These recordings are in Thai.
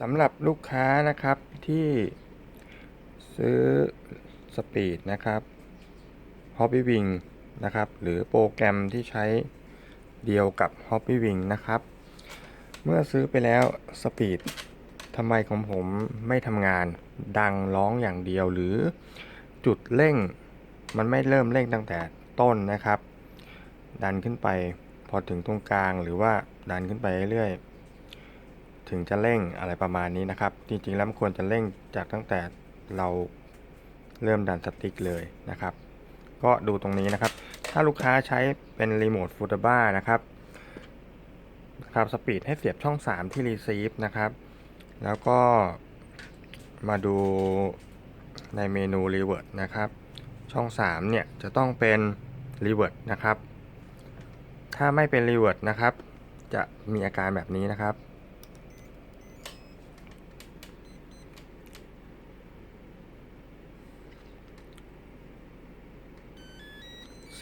สำหรับลูกค้านะครับที่ซื้อสปีดนะครับ Hobby Wing นะครับ หรือโปรแกรมที่ใช้เดียวกับ Hobby Wing นะครับ เมื่อซื้อไปแล้วสปีดทำไมของผมไม่ทำงาน ดังร้องอย่างเดียวหรือจุดเร่ง มันไม่เริ่มเร่งตั้งแต่ต้นนะครับ ดันขึ้นไปพอถึงตรงกลางหรือว่าดันขึ้นไปเรื่อย ถึงจะเร่งอะไรประมาณนี้นะครับ จริงๆแล้วมันควรจะเร่งจากตั้งแต่เราเริ่มดันสติ๊กเลยนะครับ ก็ดูตรงนี้นะครับ ถ้าลูกค้าใช้เป็นรีโมทฟูตบ้านะครับครับสปีดให้เสียบช่อง 3 ที่รีซีฟนะครับ แล้วก็มาดูในเมนูรีเวิร์ดนะครับ ช่อง 3 เนี่ยจะต้องเป็นรีเวิร์ดนะครับ ถ้าไม่เป็นรีเวิร์ดนะครับ จะมีอาการแบบนี้นะครับ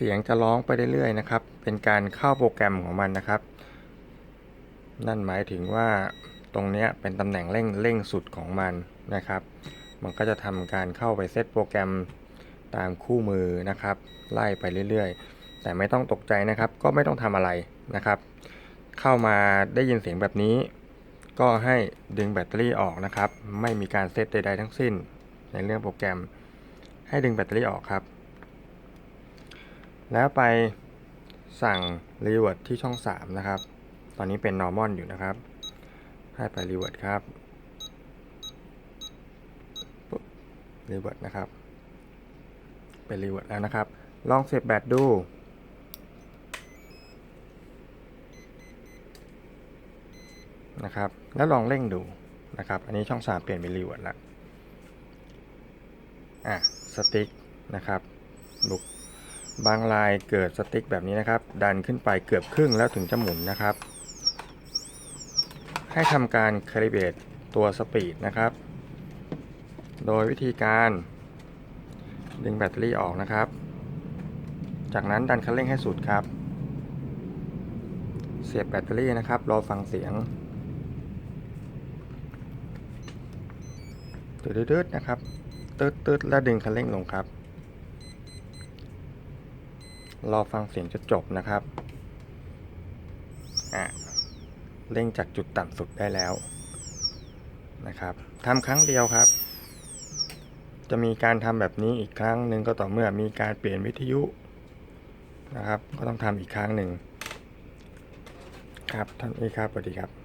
สียงจะร้องไปเรื่อยๆนะครับ เป็นการเข้าโปรแกรมของมันนะครับ นั่นหมายถึงว่าตรงนี้เป็นตำแหน่งเร่งเร่งสุดของมันนะครับ มันก็จะทำการเข้าไปเซตโปรแกรมตามคู่มือนะครับ ไล่ไปเรื่อยๆ แต่ไม่ต้องตกใจนะครับ ก็ไม่ต้องทำอะไรนะครับ เข้ามาได้ยินเสียงแบบนี้ ก็ให้ดึงแบตเตอรี่ออกนะครับ ไม่มีการเซตใดๆทั้งสิ้น ในเรื่องโปรแกรม ให้ดึงแบตเตอรี่ออกครับ แล้วไปสั่ง revert ที่ช่อง 3 นะครับ ตอนนี้เป็น normal อยู่นะครับ ให้ไป revert ครับปุ๊บ revert นะครับ เป็น revert แล้วนะครับ ลองเสียบแบตดูนะครับ แล้วลองเร่งดูนะครับ อันนี้ช่อง 3 เปลี่ยนเป็น revert แล้วอะ สติ๊กนะครับลุก บางลายเกิดสติ๊กแบบนี้นะครับ ดันขึ้นไปเกือบครึ่งแล้วถึงจะหมุนนะครับ ให้ทำการคาลิเบตตัวสปีดนะครับ โดยวิธีการดึงแบตเตอรี่ออกนะครับ จากนั้นดันคันเร่งให้สุดครับ เสียบแบตเตอรี่นะครับ รอฟังเสียงตืดๆนะครับตืดๆแล้วดึงคันเร่งลงครับ รอฟังเสียงจนจบนะครับอะเร่งจากจุดต่ำสุดได้แล้วนะครับทำครั้งเดียวครับ จะมีการทำแบบนี้อีกครั้งหนึ่งก็ต่อเมื่อมีการเปลี่ยนวิทยุนะครับ ก็ต้องทำอีกครั้งหนึ่งครับท่านนี้ครับสวัสดีครับ